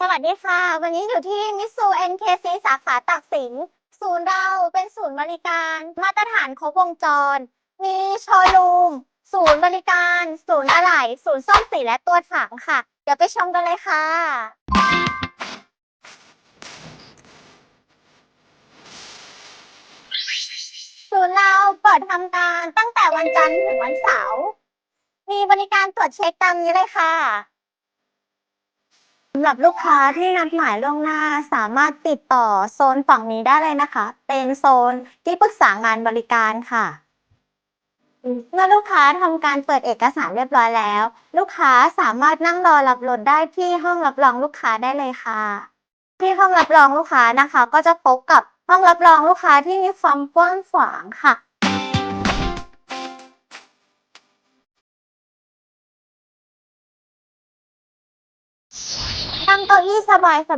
สวัสดีค่ะ วันนี้อยู่ที่มิสู NKC สาขาตักสิน ศูนย์เราเป็นศูนย์บริการมาตรฐานครบวงจร มีโชว์รูม ศูนย์บริการ ศูนย์อะไหล่ ศูนย์ซ่อมสีและตัวถังค่ะ เดี๋ยวไปชมกันเลยค่ะ ศูนย์เราเปิดทำการตั้งแต่วันจันทร์ถึงวันเสาร์ มีบริการตรวจเช็คตามนี้เลยค่ะำหรับลูกค้าที่นัดหมายล่วงหน้าสามารถติดต่อโซนฝั่งนี้ได้เลยนะคะ เป็นโซนที่ปรึกษางานบริการค่ะ เมื่อลูกค้าทำการเปิดเอกสารเรียบร้อยแล้ว ลูกค้าสามารถนั่งรอรับรถได้ที่ห้องรับรองลูกค้าได้เลยค่ะ ที่ห้องรับรองลูกค้านะคะ ก็จะพบกับห้องรับรองลูกค้าที่มีความกว้างขวางค่ะ นั่งเก้าอี้ส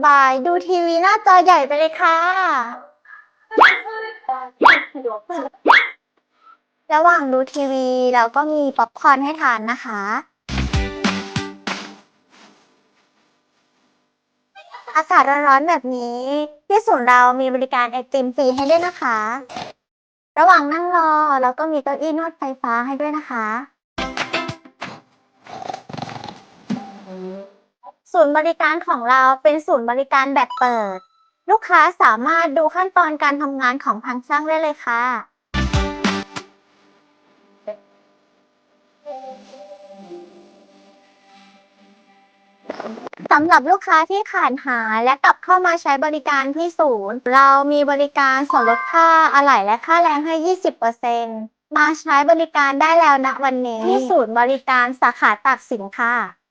บายๆดูทีวีหน้าจอใหญ่ไปเลยค่ะ ระหว่างดูทีวีเราก็มีป๊อปคอร์นให้ทานนะคะ อากาศร้อนๆแบบนี้ ที่ศูนย์เรามีบริการไอติมฟรีให้ด้วยนะคะ ระหว่างนั่งรอเราก็มีเก้าอี้นวดไฟฟ้าให้ด้วยนะคะ ศูนย์บริการของเราเป็นศูนย์บริการแบบเปิด ลูกค้าสามารถดูขั้นตอนการทำงานของทางช่างได้เลยค่ะ สำหรับลูกค้าที่ขาดหายและกลับเข้ามาใช้บริการที่ศูนย์ เรามีบริการส่วนลดค่าอะไหล่และค่าแรงให้ 20%มาใช้บริการได้แล้วณวันนี้ที่ศูนย์บริการสาขาตากสินค่ะ